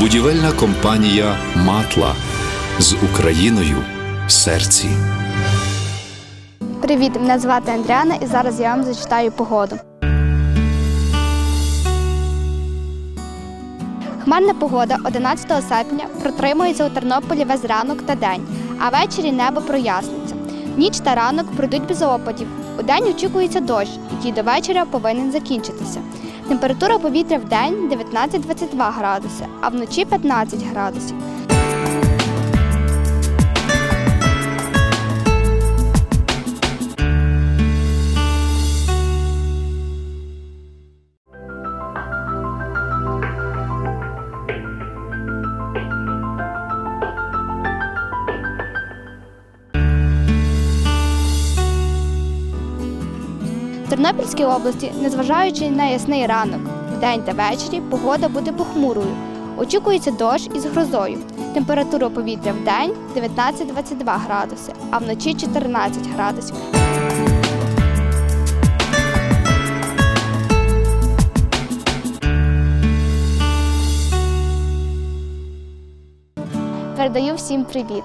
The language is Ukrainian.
Будівельна компанія Матла з Україною в серці. Привіт, мене звати Андріана і зараз я вам зачитаю погоду. Хмарна погода 11 серпня протримується у Тернополі весь ранок та день, а ввечері небо проясниться. Ніч та ранок пройдуть без опадів. У день очікується дощ, який до вечора повинен закінчитися. Температура повітря в день 19-22 градуси, а вночі 15 градусів. В Тернопільській області, незважаючи на ясний ранок, вдень та ввечері погода буде похмурою. Очікується дощ із грозою. Температура повітря в день 19-22 градуси, а вночі 14 градусів. Передаю всім привіт.